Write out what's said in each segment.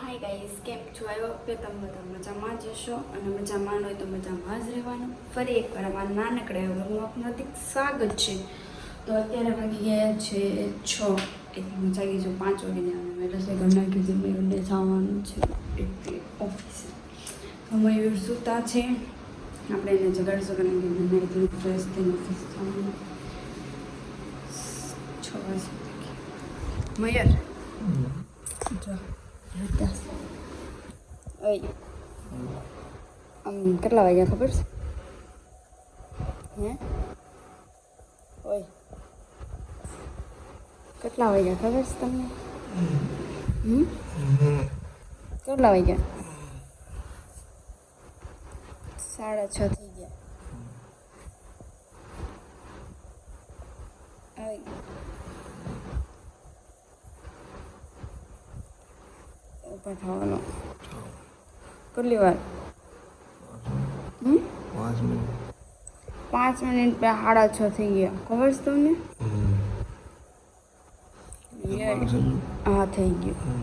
Hi guys કેમ છો? આવ્યો કે તમે બધા મજામાં જ હશો અને મજામાં હોય તો મજામાં જ રહેવાનું. ફરી એકવાર અમારા નાનકડા વ્લોગનું આપનું હાર્દિક સ્વાગત છે. તો અત્યારે વાગી ગયા છે છ. એટલે હું જાગી છું પાંચ વાગે જવાનું મેં રસોઈ ઘરના કીધું મેં મયુરને જવાનું છે એટલે ઓફિસે મયુર સૂતા છે. આપણે એને જગાડશું કારણ કે મને એટલું ફ્રેશ થઈને ઓફિસ જવાનું છ. વાગે મયુર. જો. આમ કેટલા વાગ્યા ખબર છે હે ઓય કેટલા વાગ્યા ખબર છે તમને હમ કેટલા વાગ્યા સાડા છ થઈ ગયા ઓય ઉપર થવાનો. કેટલી વાર? પાંચ મિનિટ. પે સાડા છ થઈ ગયા. ખબર છે તમને? હા થઈ ગયું.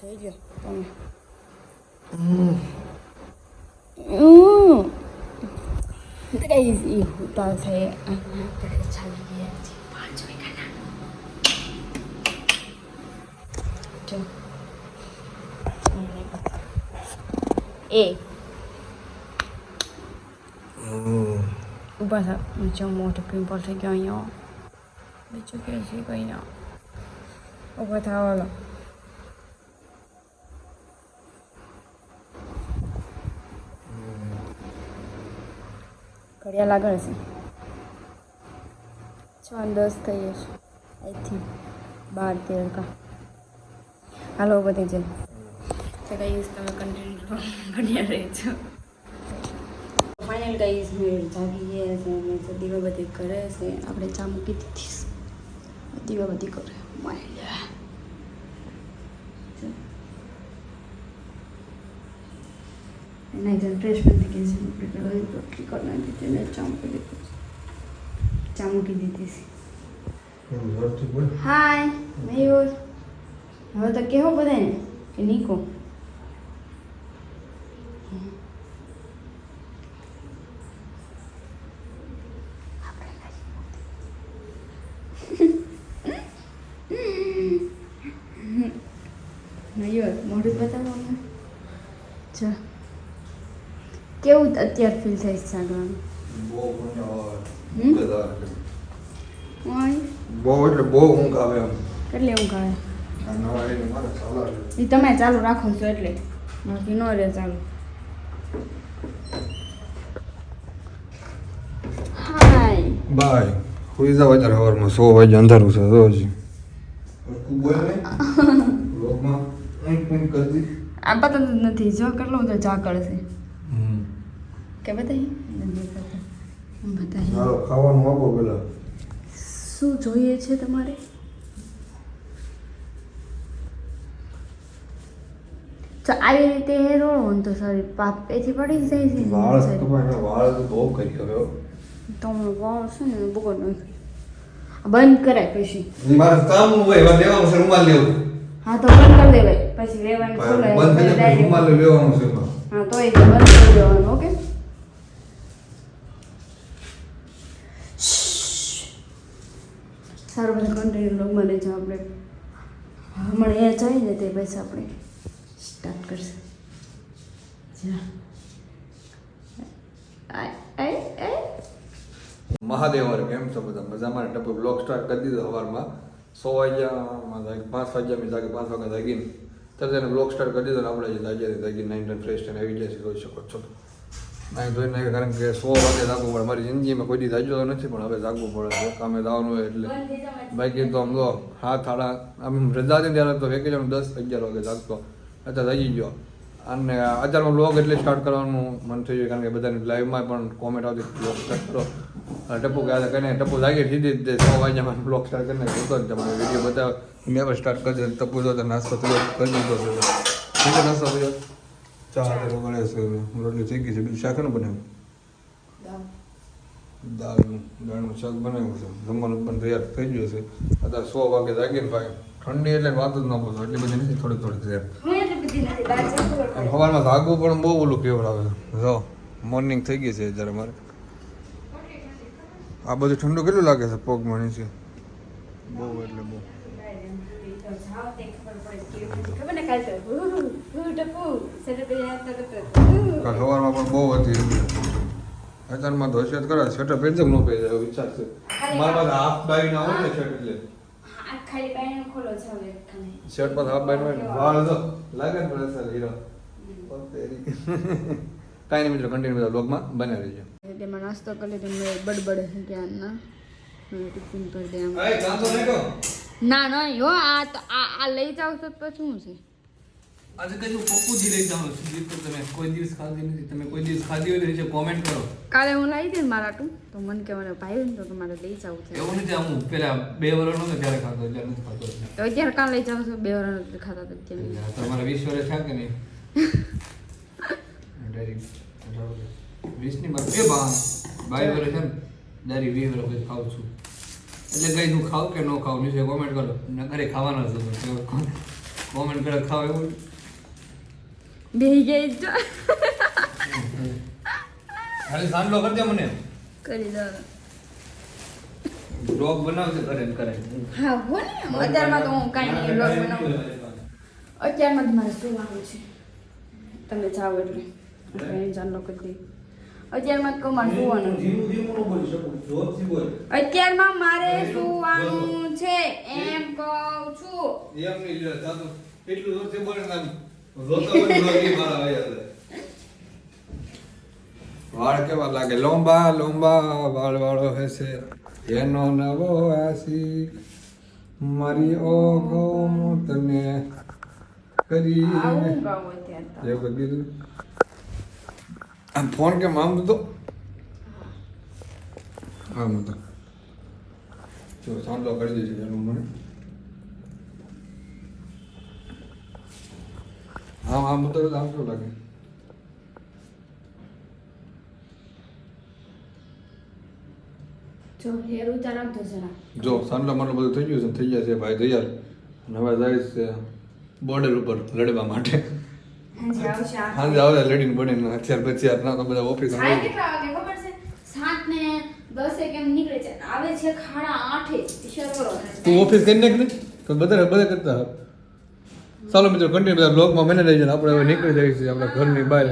જઈ ગયો તમે. ગાઈઝ એ હોતા છે આપણે ચાલી ગયા છીએ પાંચ વાગ્યાના જો એ ઊભા થા નીચે મોટો પિમ્પલ થઈ ગયો અહીંયા બીજું કે છે કંઈ ના ઊભા ઘડિયા ઘડિયાળ આગળ છે છ દસ થઈ જશે આઈ થિંક બાર તેર કા હાલો બધે છે તો કહીશ તમે કન્ટિન્યુ ઘડિયાળ રહે છો ફાઇનલ ગાઈઝ મેં જાગી ગયા છે અને જે દીવા બધી કરે છે આપણે ચા મૂકી દીધી દીવા બધી કરે. માય એના એકદમ ફ્રેશ બની ગઈ છે. રોટલી કરી નાખી હતી અને ચા મૂકી દીધી ચા મૂકી દીધી છે. હાય મયુર હવે તો કેવો બધાને કે નીકો મયુર મોઢું બતાવો અમને ચા કેવું અત્યારે ફીલ થાય છે જાગવાનું બહુ એટલે બહુ ઊંઘ આવે એમ. કેટલી ઊંઘ આવે. એ તમે ચાલુ રાખો છો એટલે. બાકી ન રહે ચાલુ. હાય. બાય. જાવ અત્યારે સવારમાં સો વાગે અંધારું છે કંઈક કરતી આ પતા જ નથી જો કેટલો બધો ઝાકળ છે. કે બતાવી બતાવી ચાલો ખાવાનું આપો પેલા. શું જોઈએ છે તમારે? તો આવી રીતે હેર ઓળવો ને તો સોરી પાપેથી પડી જાય છે. વાળ સારી. તો ભાઈ વાળ તો બહુ કરી હવે તો વાળ છે ને બગડ બંધ કરાય પછી. મારે કામ હોય એમાં લેવાનું છે રૂમાલ લેવું. હા તો બંધ કરી દેવાય. પછી લેવાનું ખોલાય બંધ direct. રૂમાલ લેવાનું છે હા તો એ બંધ કરી દેવાનું. સારું બધા કન્ટિન્યુ બને છે આપણે. હમણાં એ જાય ને તે પૈસા આપણે સ્ટાર્ટ કરશે. મહાદેવ કેમ છો બધા? મજામાં ટપુ બ્લોક સ્ટાર્ટ કરી દીધો સવારમાં. સો વાગ્યામાં પાંચ વાગ્યા મેં જાગે, પાંચ વાગ્યા જાગીને તરત એને બ્લોક સ્ટાર્ટ કરી દીધો ને આપણે જે જાગ્યા જાગીને નાઇન ટેન ફ્રેશ થઈને આવી જાય જોઈ શકો છો. નાઈ ધોઈ નાખે કારણ કે સો વાગે જાગવું પડે. મારી જિંદગીમાં કોઈ દી જાગ્યો નથી, પણ હવે જાગવું પડે છે. કામે જવાનું હોય એટલે. બાકી તો આમ જો, હાથ હાડા, આમ રજા હતી ત્યારે તો વેકેશન દસ અગિયાર વાગે જાગતો. અત્યારે જાગી ગયો. અને અત્યારમાં બ્લોગ એટલે સ્ટાર્ટ કરવાનું મન થઈ ગયું, કારણ કે બધાની લાઈવમાં પણ કોમેન્ટ આવતી બ્લોગ સ્ટાર્ટ કરો. અને ટપુ કહે કરીને ટપુ લાગી સીધી જ સો વાગ્યામાં બ્લોગ સ્ટાર્ટ કરીને જોતો જ તમારે વીડિયો બધા મેં પણ સ્ટાર્ટ કરી દીધો, ટપુ જો તો નાસ્તો થયો, કરી દીધો નાસ્તો થયો. ચા વગડે છે. રોટલી થઈ ગઈ છે. બીજું શાક ન બનાવ્યું? દાળનું દાળનું શાક બનાવ્યું છે. જમવાનું પણ તૈયાર થઈ ગયું છે. અત્યારે સો વાગે જાગીને ભાઈ ઠંડી એટલે વાત જ ન પૂછો. એટલી બધી નથી થોડી છે હું એટલી બધી નથી બહાર જવું ખબર આમ પડે. સવારમાં ભાગવું પણ બહુ ઓલું કેવડાવે જો મોર્નિંગ થઈ ગઈ છે જ્યારે મારે. આ બધું ઠંડુ કેટલું લાગે છે? પગ મણી છે બહુ એટલે બહુ. સવારમાં પણ બહુ હતી અચાનમાં તો હશે કરે સ્વેટર પહેરજો ન પહેરજો વિચાર છે. મારા પાસે હાફ બાઈ ના હોય ને શર્ટ એટલે આ ખાલી બાયણું ખોલો છે હવે ખાલી. શર્ટ પર હાફ બાઈ હોય વાળ તો લાગે ને સર હીરો. કાંઈ નહીં મિત્રો કન્ટિન્યુ બધા બ્લોગમાં બનાવી રહેજો. એટલે તેમાં નાસ્તો કરી લીધો મેં બડબડ ત્યાંના ટિફિન કરી દે આમ. નહીં ના ના હો આ આ આ લઈ જાવ તો પછી શું છે? આજે કઈ હું પપ્પુજી લઈ જાઉં છું. તમે કોઈ દિવસ ખાધી નથી. તમે કોઈ દિવસ ખાધી હોય તો કોમેન્ટ કરો. કાલે હું લાવી દે મારા ટુ તો મને કે મને ભાઈ તો તમારે લઈ જવું છે. એવું નથી હું પેલા બે વર્ષ નતો ત્યારે ખાતો એટલે નથી ખાતો. તો અત્યારે કાં લઈ જાઉં છું બે વર્ષ નથી ખાતા તો અત્યારે. તમારે વીસ વર્ષ થયા કે નહીં? વીસની બાર બે બા બાવીસ વર્ષ છે ને ડાયરેક્ટ વીસ વર્ષ ખાઉં છું. એટલે કઈ હું ખાવ કે ન ખાવ નીચે કોમેન્ટ કરો. ન ઘરે ખાવાનો જ હતો કોમેન્ટ કરો ખાવ એવું બે ગઈ જો. ખાલી સાંડલો મને. કરી દો. બ્લોગ બનાવશે કરે કરે. હા હો ને. અત્યારમાં તો હું કાંઈ નહીં બ્લોગ બનાવું. અત્યારમાં જ મારે સુવાનું છે. તમે જાઓ એટલે. એને ચાલો કરી અત્યારમાં કહું મારે સુવાનું અત્યારમાં મારે સુવાનું છે. એમ કહું છું. એમ નહીં. એટલું જોરથી બોલે વાળ કેવા લાગે? લોંબા લોંબા વાળ વાળો હશે. એનો નવો આશી મારી ઓગો તને કરી. એવું આમ ફોન કેમ આમ તો? આમ હતો જો સાંભળો કરી દેશે એનું મને. આમ આમ તો આમ કેવું લાગે. જો હેર ઉતારતો જરા. જો સાંડલા માટલું બધું થઈ ગયું છે થઈ ગયા છે ભાઈ તૈયાર. અને હવે જાય છે બોર્ડર ઉપર લડવા માટે. હાંજે આવશે લડીને બને અત્યાર પછી ના તો બધા ઓફિસ આવે કેટલા વાગે ખબર છે? સાત ને દસે કેમ નીકળે છે. આવે છે ખાડા આઠે તું ઓફિસ કરી નાખ ને. તો બધા બધા કરતા હોય. ચાલો મિત્રો કન્ટિન્યુ બધા બ્લોગમાં મને લઈ જાય આપણે હવે નીકળી જઈએ છીએ આપણા ઘરની બહાર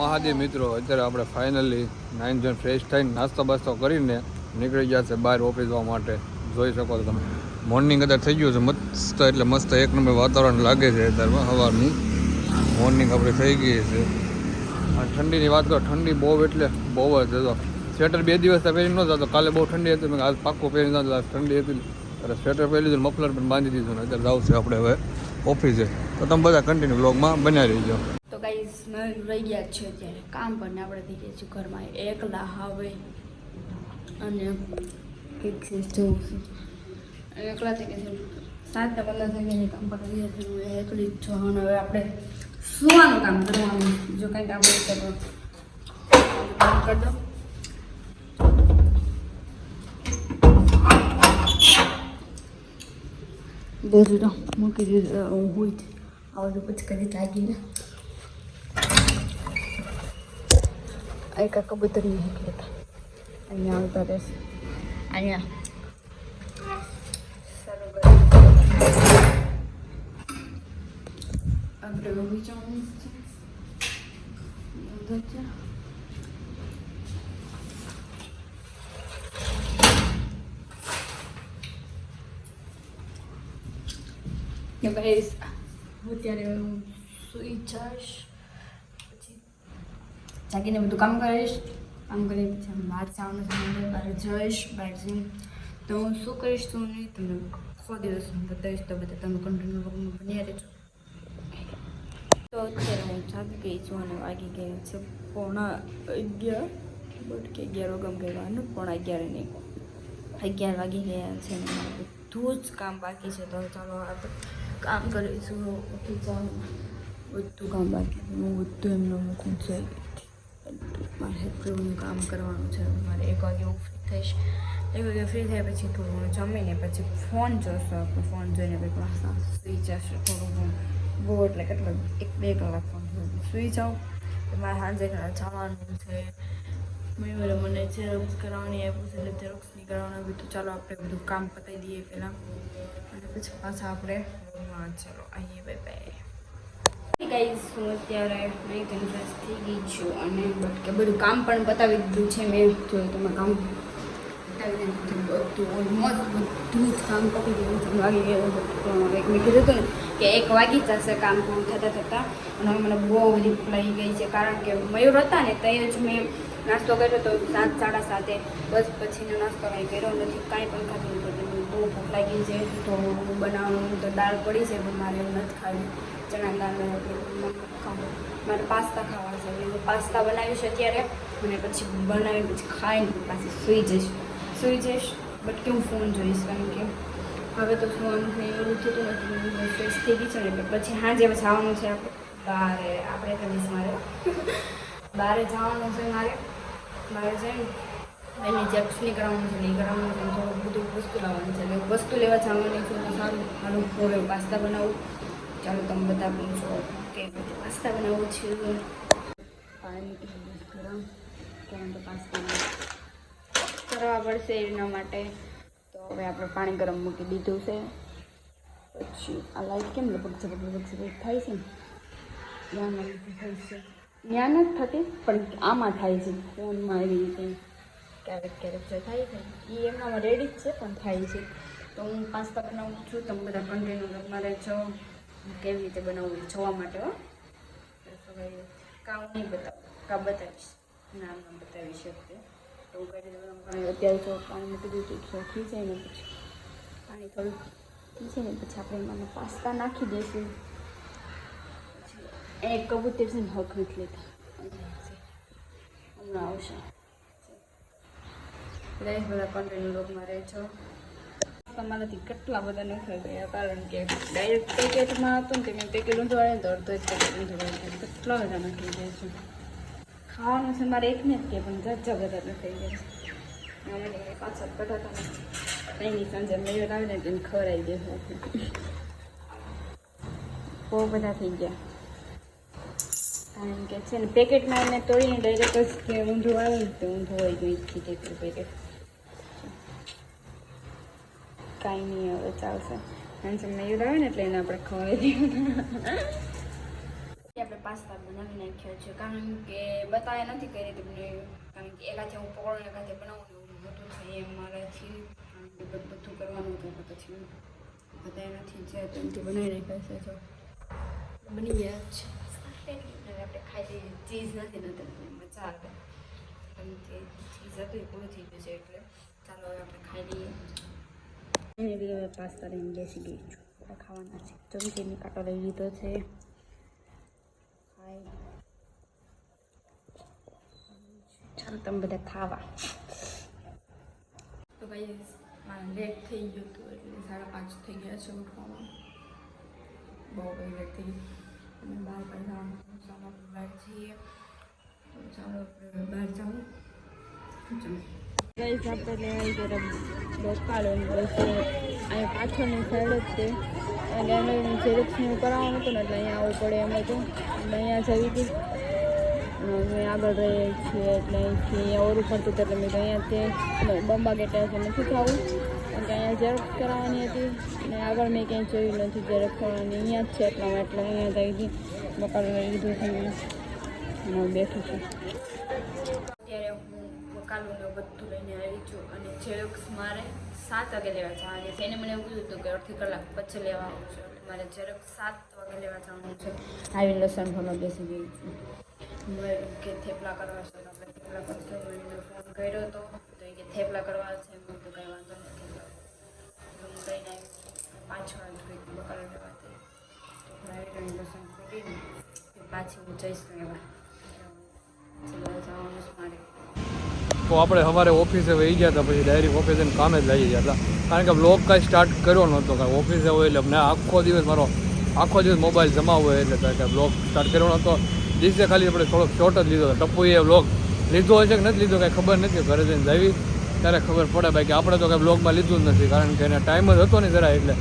મહાદેવ મિત્રો, અત્યારે આપણે ફાઇનલી નાઇન જણ ફ્રેશ થઈને નાસ્તો બાસ્તો કરીને નીકળી ગયા છે બહાર ઓફિસ જવા માટે. જોઈ શકો છો તમે. મોર્નિંગ અત્યારે થઈ ગયું છે મસ્ત, એટલે મસ્ત એક નંબર વાતાવરણ લાગે છે અત્યારમાં સવારનું મોર્નિંગ આપણે થઈ ગઈ છે. અને ઠંડીની વાત કરો, ઠંડી બહુ એટલે બહુ જ હતો સ્વેટર બે દિવસ પહેરી ન તો કાલે બહુ ઠંડી હતી, મેં આજ પાક્કો પહેરી આજ ઠંડી હતી. એટલે સ્વેટર પહેરી લીધું મફલર પણ બાંધી દીધું ને, અત્યારે જાવ છે આપણે હવે. ઓફિસે. તો તમે બધા કન્ટિન્યુ બ્લોગમાં બન્યા રહીજો. તો ગાઈઝ મેં રહી ગયા છે અત્યારે. કામ ને આપણે થઈ ગયા છીએ ઘરમાં. એકલા હવે અને એકલા થઈ ગયા છે સાત પંદર થઈ ગયા કામ પર. રહી ગયા છે હું એકલી જ છું. અને હવે આપણે સુવાનું કામ કરવાનું. જો કંઈક આપણે કરી દો તો, મૂકી દીધું હું હોય આવું પછી કરી જાગી ને એક કબૂતર નહીં હતા અહીંયા આવતા રહેશે. અહીંયા. આપણે બગીચામાં કે ભાઈ હું અત્યારે હું સુઈ જઈશ, પછી જાગીને બધું કામ કરીશ. કામ કરી પછી બહાર જવાનું છે બહાર જઈશ, બહાર જઈને. તો હું શું કરીશ શું નહીં તમને સો દિવસ હું બતાવીશ તો બધા તમે કન્ટિન્યુ વર્કમાં બન્યા રહેજો. તો અત્યારે હું જાગી ગઈ છું અને વાગી ગયા છે પોણા અગિયાર. બટ કે અગિયાર વગમ કહેવાનું, પોણા અગિયાર નહીં અગિયાર વાગી ગયા છે બધું જ કામ બાકી છે. તો ચાલો આપણે કામ કરીશું જાઉં બધું કામ બાકી હું બધું એમનો મૂકું છે મારે એટલું કામ કરવાનું છે. મારે એક વાગે હું ફ્રી થઈશ. એક વાગે ફ્રી થયા પછી થોડું જમીને પછી ફોન જોશો ફોન જોઈને પછી પાછા સુઈ જશે. થોડું ઘણું બહુ એટલે કેટલો? એક બે કલાક ફોન સુઈ જાઉં મારે સાંજે જવાનું છે. મયુરે મને ઝેરોક્સ કરાવવાની આપ્યું છે એટલે ઝેરોક્સની કરાવવાનું આવ્યું તો ચાલો આપણે બધું કામ પતાવી દઈએ પહેલાં. અને પછી પાછા આપણે રૂમમાં ચાલો આવીએ બાય બાય ગાઈઝ હું અત્યારે મેં કન્ફ્યુઝ થઈ ગઈ છું અને બટ કે બધું કામ પણ પતાવી દીધું છે, મેં જોયું તમે કામ. બધું ઓલમોસ્ટ બધું જ કામ પતી ગયું વાગી ગયું હતો એક મેં હતું ને કે એક વાગી જશે કામ પૂરું થતાં થતાં અને હવે મને બહુ બધી ભૂખ ગઈ છે કારણ કે મયુર હતા ને ત્યાં જ મેં નાસ્તો કર્યો તો સાત સાડા સાતે બસ પછીનો નાસ્તો કાંઈ કર્યો નથી કાંઈ પણ ખાધું નથી બહુ ભૂખ લાગી છે તો બનાવવાનું તો દાળ પડી છે પણ મારે નથી ખાવી ચણા દાળ ખાવું મારે પાસ્તા ખાવા છે પાસ્તા બનાવીશ અત્યારે. અને પછી બનાવી પછી ખાઈને પાછી સૂઈ જઈશ. સૂઈ જઈશ બટ કે હું ફોન જોઈશ કારણ કે હવે તો ફોન થઈ એવું થતું નથી ફ્રેશ થઈ ગઈ છે ને, એટલે પછી હા જે જવાનું છે આપણે. બારે, આપણે કહીશ મારે બારે જવાનું છે મારે. મારે છે ને એની નહીં કરાવવાનું છે ને એ કરાવવાનું છે થોડું બધું વસ્તુ લાવવાનું છે. એટલે વસ્તુ લેવા જવાની છે તો સારું મારું હવે પાસ્તા બનાવું. ચાલો, તમે બધા પૂછો કે પાસ્તા બનાવું છું? પાણી ગરમ કારણ કે પાસ્તા કરવા પડશે એના માટે. તો હવે આપણે પાણી ગરમ મૂકી દીધું છે. પછી આ લાઈટ કેમ લગભગ ઝપક થાય છે? ત્યાંમાં થાય છે. જ્ઞાન જ થતી, પણ આમાં થાય છે. ફોનમાં એવી રીતે ક્યારેક ક્યારેક જે થાય છે એ એમનામાં રેડી જ છે, પણ થાય છે. તો હું પાસ્તા બનાવું છું, તમે બધા કન્ટેનર મારે જો કેવી રીતે બનાવવું જોવા માટે, હો. કામ નહીં બતાવું કામ બતાવીશ? ના ના બતાવી શકते તો અત્યારે જો પાણી મૂકી દીધું છે ખીચાય ને પછી. પાણી થોડું ખીચે ને પછી આપણે એમાં પાસ્તા નાખી દઈશું. એ કબૂતર છે ને હક નથી લેતા. હમણાં આવશે. બધા બધા લોકમાં રહે છો. તમારાથી કેટલા બધા નખાઈ ગયા, કારણ કે ડાયરેક્ટ પેકેટમાં હતું ને તે મેં પેકેટ ઊંધવાડે તો અડધો એક પેકેટ ઊંધવાડે કેટલા બધા નખાઈ ગયા છે. ખાવાનું છે, મારે એક ને જ કે પણ જજા બધા થઈ ગયા છે. અમે પાછળ સાંજે મેળો આવે ને તેને ખવડાવી બહુ બધા થઈ ગયા. કારણ કે છે ને, પેકેટમાં એને તોડીને ડાયરેક્ટ જ ઊંધું આવે ને તો ઊંધું હોય તેટલું પેકેટ. કાંઈ નહીં, હવે ચાલશે. કે મયુર આવે ને એટલે એને આપણે ખવડાવી દઈએ. આપણે પાસ્તા બનાવી નાખ્યો છે. કારણ કે બતાવ્યા નથી કરી તમને કારણ કે એકાથી હું પકોડો એકાથે બનાવું ને એવું બધું છે એમ મારાથી બધું કરવાનું હતું પછી બતાવ્યા નથી જે તો બનાવી નાખ્યા છે જો. બની ગયા છે. આપણે ખાઈ લઈએ ચીઝ નથી નથી મજા આવે. કારણ કે ચીઝ હતું એ પૂરું થઈ ગયું છે એટલે. ચાલો હવે આપણે ખાઈ લઈએ. એને બી હવે પાસ્તા લઈને બેસી ગઈ છું. ખાવાના છે. ચમચીની કાંટો લઈ લીધો છે. ચાલો તમે બધા ખાવા. તો ભાઈ, મારે લેટ થઈ ગયું હતું એટલે સાડા પાંચ થઈ ગયા છે ઉઠવામાં. બહુ ભાઈ લેટ થઈ ગયું અને બહાર પણ જવાનું ચાલો બહાર જઈએ. ચાલો બહાર જાઉં. ગઈ આપણે લેવાઈ ગયા ભોપાલ બસ. અહીંયા પાછળની સાઈડ જ છે. અને અમે ઝેરોક્સનું કરાવવાનું હતું ને એટલે અહીંયા આવવું પડે એમ હતું. એટલે અહીંયા જવી હતી અમે આગળ રહીએ છીએ એટલે અહીંથી અહીંયા ઓરું પડતું હતું એટલે મેં અહીંયા અહીંયાથી બંબા ગેટ છે નથી થવું. કારણ કે અહીંયા ઝેરોક્સ કરાવવાની હતી. અને આગળ મેં ક્યાંય જોયું નથી ઝેરોક્સ કરાવવાની. અહીંયા જ છે એટલામાં એટલે અહીંયા જઈ હતી બકાલ લઈ લીધું છે બેઠું છું. અત્યારે હું બકાલું બધું લઈને આવી છું અને ઝેરોક્સ મારે સાત વાગે લેવા જવાની છે. એને મને એવું કીધું હતું કે અડધી કલાક પછી લેવા આવું છું. મારે ઝેરોક્સ સાત વાગે લેવા જવાનું છે. આવી લસણ ભરવા બેસી ગઈ છું. મેં કે થેપલા કરવા છે. આપણે થેપલા કરશું. મેં ફોન કર્યો હતો તો એ કે થેપલા કરવા છે. એમ તો કંઈ વાંધો નથી હું લઈને આવી પાંચ વાગે કંઈક બકાલા લેવાથી લાઈટ લસણ ખોટીને પાછી હું જઈશ લેવા ચલો જવાનું છે મારે. તો આપણે સવારે ઓફિસે વહી ગયા હતા, પછી ડાયરેક્ટ ઓફિસે કામે જ લઈ ગયા હતા. કારણ કે બ્લોગ કાંઈ સ્ટાર્ટ કર્યો નહોતો, કાંઈ ઓફિસે હોય એટલે મને આખો દિવસ મારો, આખો દિવસ મોબાઈલ જમા હોય એટલે કારણ કે બ્લોગ સ્ટાર્ટ કર્યો નહોતો. દિવસે ખાલી આપણે થોડોક શોર્ટ જ લીધો ટપ્પુએ બ્લોગ લીધો હશે કે નથી લીધો, કાંઈ ખબર નથી. ઘરે જઈને જાવી ત્યારે ખબર પડે ભાઈ કે આપણે તો કાંઈ બ્લોગમાં લીધું જ નથી, કારણ કે એને ટાઈમ જ હતો ને જરા એટલે.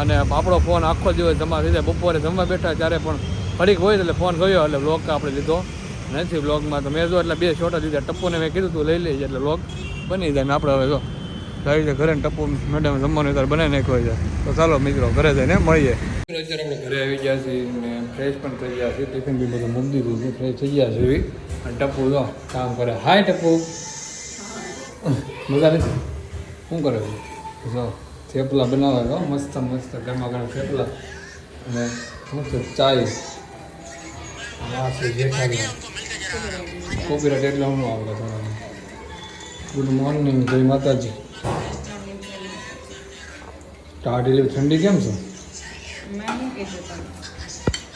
અને આપણો ફોન આખો દિવસ જમા થઈ જાય. બપોરે જમવા બેઠા ત્યારે પણ ફરીક હોય એટલે ફોન ગયો એટલે બ્લોગ આપણે લીધો. નથી બ્લોગમાં તો મેં જો એટલે બે છોટા દીધા ટપ્પુને મેં કીધું તું લઈ લેજે એટલે બ્લોગ બની જાય ને આપણે હવે જો. જાય રીતે ઘરે ટપ્પુ મેડમ જમવાનું ત્યારે બનાવી નાખ્યો છે. તો ચાલો મિત્રો, ઘરે જઈને મળીએ. અત્યારે ઘરે આવી ગયા છીએ ને ફ્રેશ પણ થઈ ગયા છે ટિફિન બી બધું મૂકી દીધું છે. થઈ ગયા છે એવી. અને ટપ્પુ જો કામ કરે. હાય ટપ્પુ. શું કરે છે? થેપલા બનાવે તો મસ્ત મસ્ત. ગરમા ગરમ થેપલા. અને મસ્ત ચાય. આ છે જેઠાલાલ કોપીરાઇટ એટલે હું આવડે તમારે? ગુડ મોર્નિંગ જય માતાજી. ટાઢી ઠંડી કેમ છે?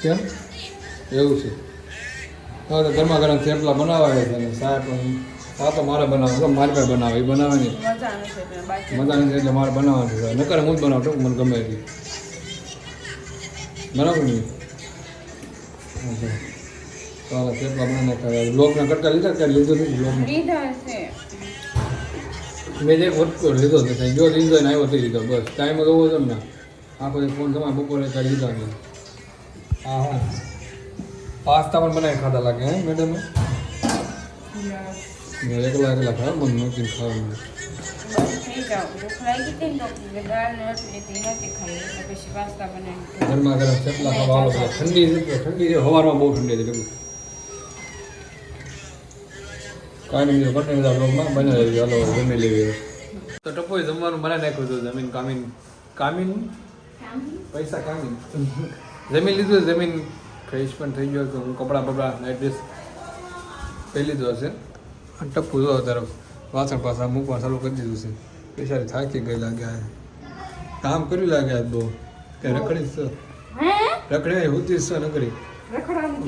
કેમ? એવું છે. હવે તો ગરમા ગરમ થેપલા બનાવાય છે અને સાહેબ આ તો મારે બનાવે તો મારી પાસે બનાવે, એ બનાવે નહીં. મજા નથી એટલે મારે બનાવવાનું છે. નકર હું જ બનાવતો, મને ગમે એટલી બરાબર ને? ઓકે. ચાલો થેપલા મને નાખ્યા બ્લોકના કટકા લીધા કે લીધો નથી બ્લોકમાં મેં જે વટકો લીધો છે નથી જો લીધો ને આવ્યો લીધો. બસ. ટાઈમ જ હોવો તમને ને આખો ફોન તમારે બપોરે કાંઈ લીધા નહીં હા હા. પાસ્તા પણ બનાવી ખાતા લાગે હે મેડમ મેં એકલા એકલા ખાવ મને નહોતી ખાવાનું. ગરમા ગરમ થેપલા ખાવા ઠંડી ઠંડી સવારમાં બહુ ઠંડી હતી કાંઈ નહીં બંને બ્લોગમાં બનાવી લેવી હાલો જમી લેવી તો ટપોએ જમવાનું મને નાખ્યું હતું જમીન કામીન. કામીન? પૈસા કામીન. જમીન લીધું છે, જમીન ફ્રેશ પણ થઈ ગયો તો હું કપડાં બપડા નાઇટ ડ્રેસ પહેરી લીધો હશે. અને ટપ્પુ જો તરફ વાસણ પાછા મૂકવા ચાલુ કરી દીધું છે. બિચારી થાકી ગઈ લાગ્યા કામ કર્યું લાગ્યા બહુ. કે રખડી છે? રખડી હોતી છે નકરી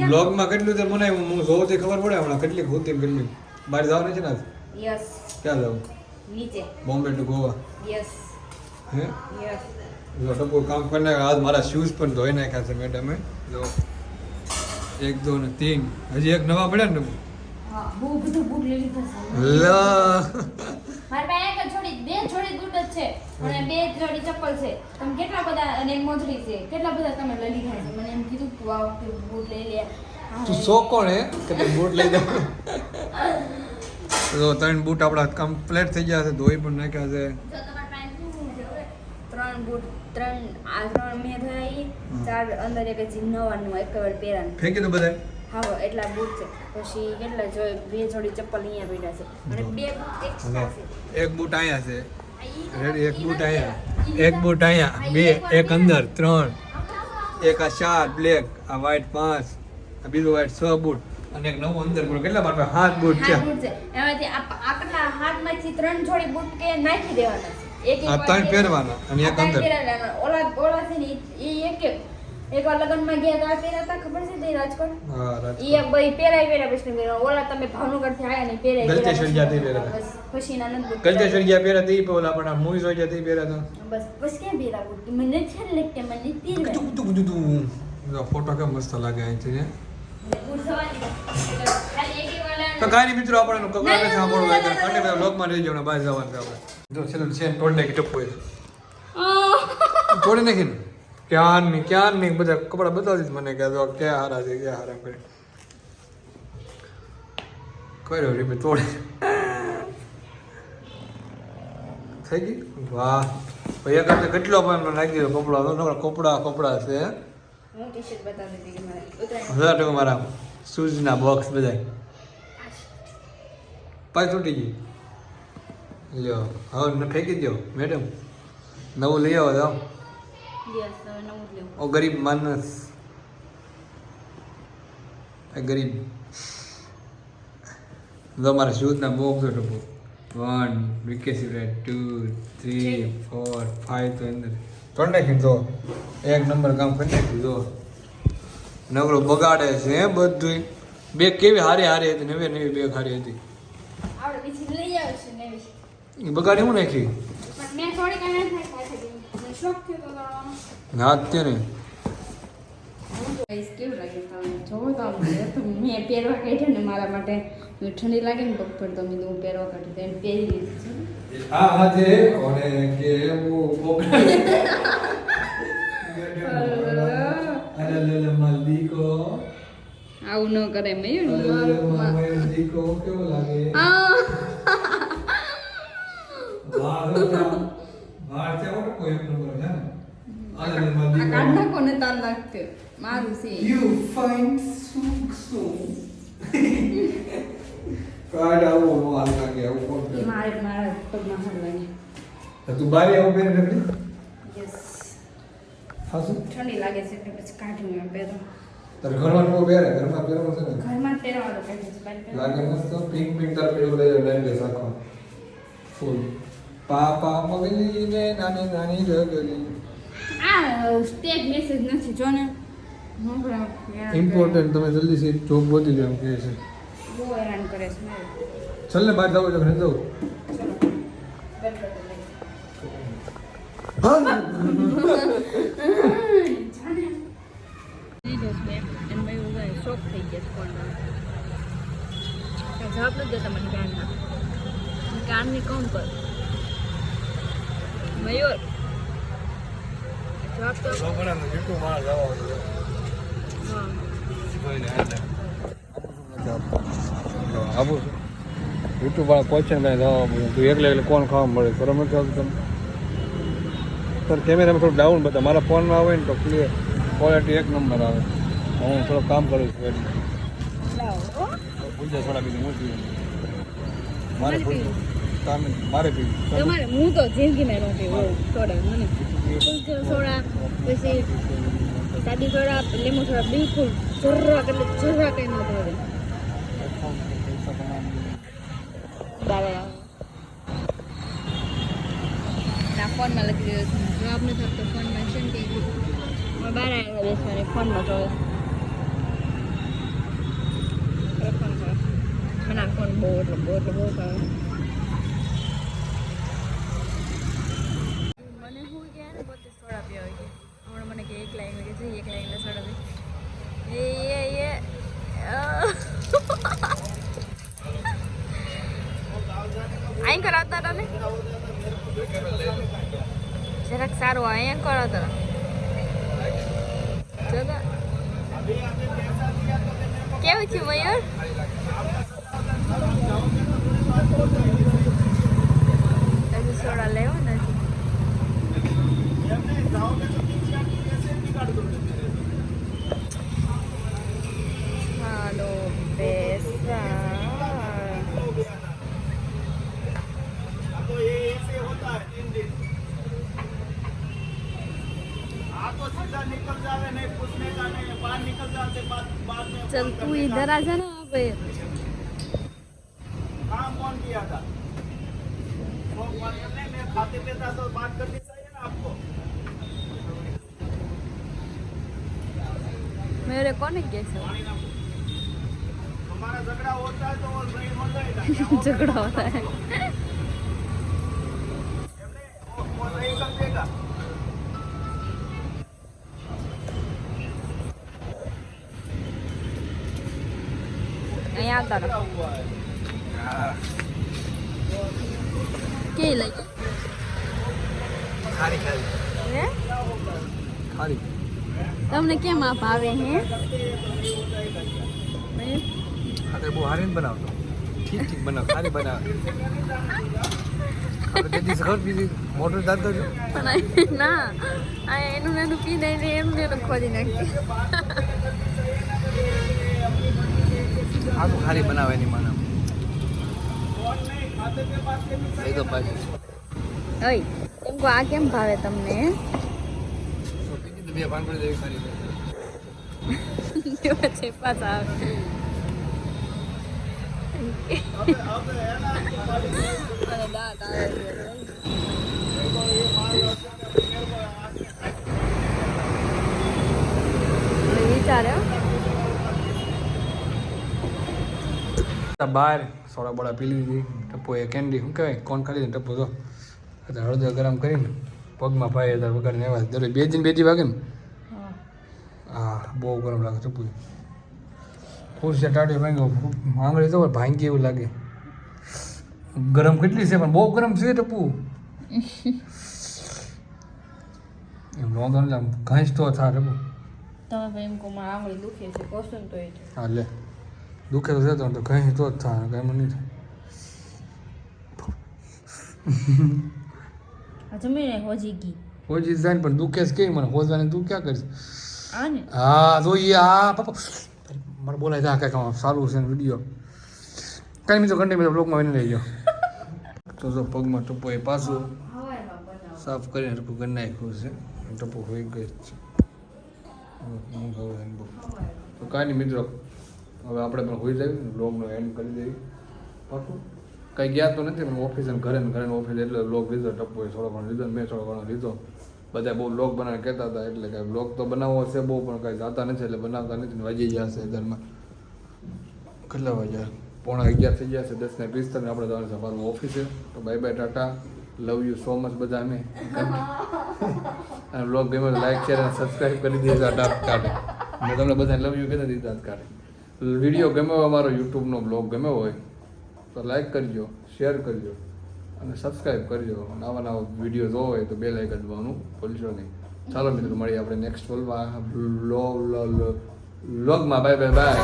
બ્લોગમાં કેટલું તે મને હું જોઉં તે ખબર પડે હમણાં કેટલી હોતી કેટલી બહાર જવાનું છે ને આજ? યસ. ક્યાં જવું? નીચે. બોમ્બે ટુ ગોવા? યસ. હે? યસ. જો ટપુ કામ કરીને આજ મારા શૂઝ પણ ધોઈ નાખ્યા છે મેડમે જો એક દો ને તીન. હજી એક નવા પડ્યા ને હા બહુ બધું બુક લઈ લીધા લા. મારી પાસે એક જ બે છોડી બૂટ જ છે અને બે જોડી ચપ્પલ છે. તમે કેટલા બધા અને એક મોજડી છે. કેટલા બધા તમે લઈ લીધા છે? મને એમ કીધું તું આ વખતે બૂટ લઈ લે. તું સો કોણ હે? કે બૂટ લઈ દે? તો ત્રણ બૂટ આપણા કમ્પ્લીટ થઈ ગયા છે ધોઈ પણ નાખ્યા છે. જો? ત્રણ બૂટ ત્રણ આ ત્રણ મેં થઈ ચાર અંદર એક નવાનું એક વાર પહેરાનું. ફેંકી દો બધા હા એટલા બૂટ છે. પછી કેટલા જો બે જોડી ચપ્પલ અહીંયા પડ્યા છે. અને બે બૂટ એક્સ્ટ્રા છે. એક બૂટ અહીંયા છે. રેડી એક બૂટ અહીંયા. એક બૂટ અહીંયા. બે એક અંદર ત્રણ. એક આ ચાર બ્લેક આ વ્હાઈટ પાંચ આ બીજું વ્હાઈટ છ બૂટ. અને એક નવું અંદર બૂટ કેટલા મારા છે. હાથ બૂટ છે. એમાંથી આટલા હાથમાંથી ત્રણ જોડી બૂટ કે નાખી દેવાના છે. એક આ ત્રણ પહેરવાના. અને એક અંદર. ઓલા ઓલા છે ને એ એક એક એકવાર લગ્નમાં ગયા તો આ પહેર્યા હતા ખબર છે તે રાજકોટ? હા ઈ રાજકોટ. એક ભાઈ પહેરાય પહેર્યા પછી પહેર્યા. ઓલા તમે ભાવનગરથી આયા ને પહેરાય ગલતેશ્વર ગયા તે પહેરા પછી ના નંદ કલ્ચર ગયા પહેરા તે પેલા પણ આ મૂવીઝ હોય તે પહેરા હતા બસ બસ કે પહેરા બૂટ મને છે ને કે મને તીર કુતું કુતું કુતું. ફોટો કેમ મસ્ત લાગે અહીંથી એક એક તો કાંઈ મિત્રો આપણને કપડા નથી સાંભળવું હોય તો બધા લોકમાં રહી જવાનું બહાર જવાનું છે આપણે. જો છેલ્લું છે તોડી નાખી ટપ્પુ તોડી નાખી ને? ક્યાં નહીં ક્યાં નહીં બધા કપડા બતાવી દીધું મને કે જો ક્યાં હારા છે ક્યાં હારા કરી કર્યો રે તોડી થઈ ગઈ વાહ. ભાઈ આગળ કેટલો પણ નાખી દીધો? કપડા કપડા કપડા છે. હું ટી શર્ટ બતાવી હતી મારે. હજાર ટકા મારા શૂઝના બોક્સ બધા પાય તૂટી ગઈ લ્યો હવે ફેંકી દો મેડમ નવું લઈ આવો ઓ ગરીબ માણસ. એ ગરીબ. જો મારા શૂઝના બોક્સ હતો one વિકેસી red two three four five તો અંદર. ત્રણ નાખી તો એક નંબર કામ કરી નાખ્યું જો નવરો બગાડે છે હે બધું બે કેવી હારી હારી હતી નવી નવી બેગ હારી હતી. બગાડી હું નાખી? ના જ તે ને હું તો કહીશ કેવું લાગે તમને? જોવો તો આમ મેં પહેરવા કાઢ્યા ને મારા માટે. ઠંડી લાગે ને પગ પર તો મેં હું પહેરવા કાઢ્યું એમ પહેરી લીધી છે. આ હાથે અને કે હું અરે લે લે માલ આવું ન કરે મેં અરે લે લે માલ દીકો કેવો લાગે? વાહ વાહ કેવો કોઈ નંબર છે ને? અરે લે કાઢ નાખો ને તાર લાગતે. મારું છે. You find સુખ સુખ કાઢ આવો હાલ લાગે આવું કોણ કરે? મારે મારા પગમાં હલવાની તો તું બારી આવું પહેરે રખડી? યસ હાસુ? ઠંડી લાગે છે એટલે પછી કાઢી મેં પહેરો તારે ઘરમાં નો પહેરે? ઘરમાં પહેરવો છે ને? ઘરમાં પહેરવાનો પહેરવાનો. લાગે મસ્ત. પિંક પિંક તાર પેલું લઈ લઈ લે સાખો. ફૂલ. પાપા મગલી ને નાની નાની જગલી આ સ્ટેટ મેસેજ નથી જો ને હું પણ યાર ઇમ્પોર્ટન્ટ તમે જલ્દી જોબ ગોતી લો એમ કહે છે. બહુ હેરાન કરે છે. ચાલ ને બહાર જાવ જાવ શોખ થઈ ગયા જવાબ નથી દેતા મને કાનના કાનની કોણ પર મયુર. જવાબ તો હા આવું યુટ્યુબ વાળા ક્વેશ્ચન કાંઈ જવાબ તું એકલે એકલે કોણ ખાવા મળે? બરાબર નથી આવતું તમે સર કેમેરામાં થોડું ડાઉન બતા મારા ફોનમાં આવે ને તો ક્લિયર ક્વોલિટી એક નંબર આવે. હું થોડું કામ કરું છું એટલે. ભૂલજા થોડા બીજું મારે કામ મારે પીવું. તમારે હું તો જિંદગીમાં ન પીવું. સોડા મને. સોડા. પછી સાદી સોડા લીંબુ સોડા બિલકુલ જરાક એટલે જરાક કંઈ ન ભાવે. દાદા ના, ફોનમાં લખી દીધો છે જવાબ નથી આપતો ફોનમાં છે કે હવે બહાર આવ્યા બેસવાની, ફોનમાં જોવે ફોન બહુ એટલે બહુ એટલે બહુ ભાવે મને હું ગયા ને પોતે સોડા પીવા ગઈ હમણાં મને કે એક લાઈન કે જઈ એક લાઈન સોડા પી એ એ એ અહીં કરાવતા હતા જરાક સારું અહીંયા કરો તો. કેવું છે મયુર? સોડા લેવો નથી इधर आ जा ना अब काम कौन किया था? में खाते पीता तो बात करनी चाहिए ना आपको। मेरे कौन है कैसे हमारा झगड़ा होता है तो झगड़ा होता है। અહીંયા આવતા હતા કેવી લાગી? તમને કેમ આ આવે હે? અરે બહુ હારીને બનાવતો. ઠીક ઠીક બનાવ ખારી બનાવ. આપણે તે સગર પીધી મોટર જાતો ના આ એનું એનું પી ને એમને ખોલી નાખી આ ખાલી ખારી બનાવે એની માના એ તો પાછી. ઓય એમ કહો આ કેમ ભાવે તમને? બે ભાંગડી દેવી ખારી કેવા છે પાછા આવે. દાંત આવે છે. એટલે વિચારે હો. બહાર સોડા બોડા પી લીધી ટપ્પો એ કેન્ડી શું કહેવાય? કોણ ખાલી ને ટપ્પો તો? અત્યારે હળદર ગરમ કરીને પગમાં ભાઈ હજાર વગાડીને એવા દરરોજ બે દિન બે દી વાગે ને? હા. બહુ ગરમ લાગે ટપ્પુ ખુરશી ટાટી ભાંગ્યો. આંગળી તો ભાંગી એવું લાગે. ગરમ કેટલી છે પણ બહુ ગરમ છે ટપ્પુ એમ વાંધો નહીં ઘાંસ તો થાય ટપ્પુ તમે ભાઈ એમ કહો આંગળી દુખે છે કહો તો એ. હા લે. દુખે તો થતો તો કંઈ તો જ થાય કંઈ મને નહીં થાય. જમીને હોજી ગઈ. હોજી જાય પણ દુઃખે જ કેવી મને? હોજવાની તું ક્યાં કરીશ? હા તો હા આ પપ્પા. મારે બોલાય તા કાંઈક સારું છે વીડિયો. કાંઈ મિત્રો કંટી મિત્રો બ્લોગમાં લઈ જાઓ તો જો પગમાં ટપ્પો એ પાછું. સાફ કરીને ટપ્પુ કરી નાખ્યું છે. ટપ્પો હોઈ ગયો છે. તો કાંઈ નહીં મિત્રો. હવે આપણે પણ હોઈ જાય બ્લોગનો એન્ડ કરી દઈએ. પાકું. કંઈ ગયા તો નથી પણ ઓફિસ અને ઘરે ઘરે ઓફિસ એટલે બ્લોગ લીધો ટપ્પોએ થોડો ઘણો લીધો મેં થોડો ઘણો લીધો બધા બહુ બ્લોગ બનાવે કહેતા હતા એટલે કાંઈ બ્લોગ તો બનાવવો છે બહુ પણ કાંઈ જાતા નથી એટલે બનાવતા નથી ને વાગી ગયા છે ઘરમાં કેટલા વાગ્યા? પોણા અગિયાર થઈ ગયા છે દસ ને પિસ્તાલીસ આપણે જવાનું છે અમારું ઓફિસે તો bye bye Tata. Love you so much બધા અમે અને બ્લોગ ગમે લાઈક શેર અને સબસ્ક્રાઈબ કરી દીધા ટાટ કાઢે મેં તમને બધાને લવ યુ કહેતા દીધા કાઢે વીડિયો ગમ્યો હોય અમારો યુટ્યુબનો બ્લોગ ગમ્યો હોય તો લાઈક કરજો શેર કરજો અને સબસ્ક્રાઈબ કરજો. નવા નવા વીડિયો જોવો હોય તો બે લાઈક દબાવવાનું ભૂલશો નહીં. ચાલો મિત્રો, મળીએ આપણે નેક્સ્ટ વ્લોગમાં વ્લોગમાં બાય બાય બાય